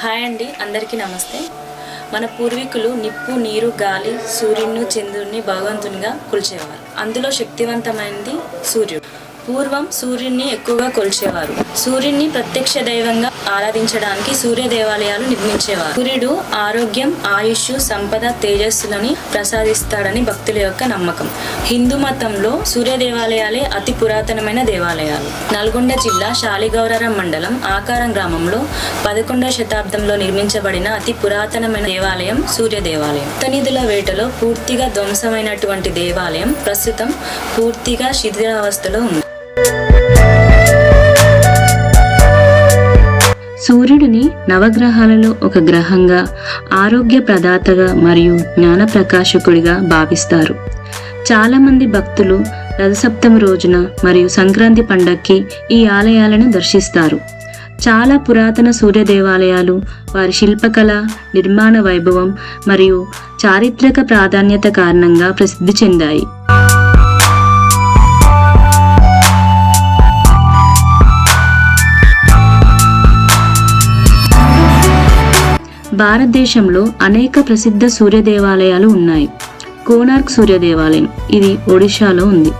Hi అండి అందరికీ నమస్తే. మన పూర్వీకులు నిప్పు నీరు గాలి సూర్యుని చంద్రుడిని భగవంతునిగా కొలిచేవారు. అందులో శక్తివంతమైనది సూర్యుడు. పూర్వం సూర్యుడిని ఎక్కువగా కొలిచేవారు. సూర్యుడిని ప్రత్యక్ష దైవంగా ఆరాధించడానికి సూర్య దేవాలయాలు నిర్మించేవారు. సూర్యుడు ఆరోగ్యం ఆయుష్ సంపద తేజస్సులని ప్రసాదిస్తాడని భక్తుల యొక్క నమ్మకం. హిందూ మతంలో సూర్య దేవాలయాలే అతి పురాతనమైన దేవాలయాలు. నల్గొండ జిల్లా శాలిగౌరరం మండలం ఆకారం గ్రామంలో పదకొండవ శతాబ్దంలో నిర్మించబడిన అతి పురాతనమైన దేవాలయం సూర్య దేవాలయం. తనిధుల వేటలో పూర్తిగా ధ్వంసమైనటువంటి దేవాలయం ప్రస్తుతం పూర్తిగా శిథిరావస్థలో ఉంది. సూర్యుడిని నవగ్రహాలలో ఒక గ్రహంగా ఆరోగ్య ప్రదాతగా మరియు జ్ఞాన ప్రకాశకుడిగా భావిస్తారు. చాలామంది భక్తులు రథసప్తమి రోజున మరియు సంక్రాంతి పండక్కి ఈ ఆలయాలను దర్శిస్తారు. చాలా పురాతన సూర్య దేవాలయాలు వారి శిల్పకళ నిర్మాణ వైభవం మరియు చారిత్రక ప్రాధాన్యత కారణంగా ప్రసిద్ధి చెందాయి. భారతదేశంలో అనేక ప్రసిద్ధ సూర్య దేవాలయాలు ఉన్నాయి. కోనార్క్ సూర్య దేవాలయం ఇది ఒడిశాలో ఉంది.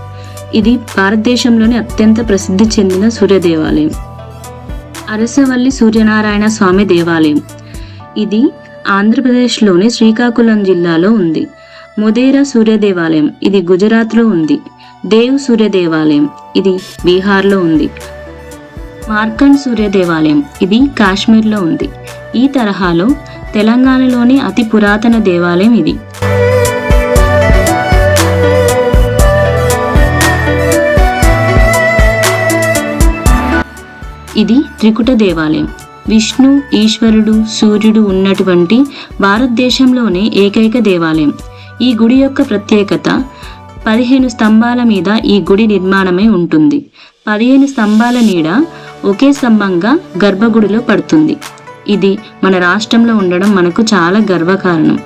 ఇది భారతదేశంలోని అత్యంత ప్రసిద్ధి చెందిన సూర్య దేవాలయం అరసవల్లి సూర్యనారాయణ స్వామి దేవాలయం ఇది ఆంధ్రప్రదేశ్లోని శ్రీకాకుళం జిల్లాలో ఉంది. మొదేరా సూర్య దేవాలయం ఇది గుజరాత్లో ఉంది. దేవ్ సూర్య దేవాలయం ఇది బీహార్లో ఉంది. మార్కండ్ సూర్య దేవాలయం ఇది కాశ్మీర్లో ఉంది. ఈ తరహాలో తెలంగాణలోని అతి పురాతన దేవాలయం ఇది. ఇది త్రికుట దేవాలయం. విష్ణు ఈశ్వరుడు సూర్యుడు ఉన్నటువంటి భారతదేశంలోనే ఏకైక దేవాలయం. ఈ గుడి యొక్క ప్రత్యేకత పదిహేను స్తంభాల మీద ఈ గుడి నిర్మాణమై ఉంటుంది. పదిహేను స్తంభాల నీడ ఒకే స్తంభంగా గర్భగుడిలో పడుతుంది. ఇది మన రాష్ట్రంలో ఉండడం మనకు చాలా గర్వకారణం.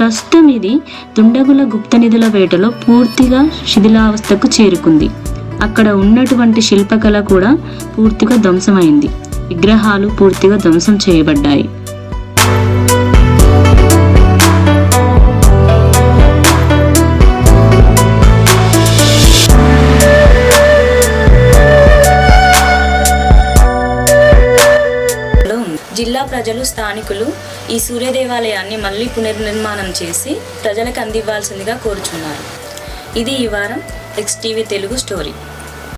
ప్రస్తుతం ఇది దుండగుల గుప్త నిధుల వేటలో పూర్తిగా శిథిలావస్థకు చేరుకుంది. అక్కడ ఉన్నటువంటి శిల్పకళ కూడా పూర్తిగా ధ్వంసమైంది. విగ్రహాలు పూర్తిగా ధ్వంసం చేయబడ్డాయి. జిల్లా ప్రజలు స్థానికులు ఈ సూర్య దేవాలయాన్ని మళ్ళీ పునర్నిర్మాణం చేసి ప్రజలకు అందివ్వాల్సిందిగా కోరుచున్నారు. ఇది ఈ వారం ఎక్స్ టీవీ తెలుగు స్టోరీ.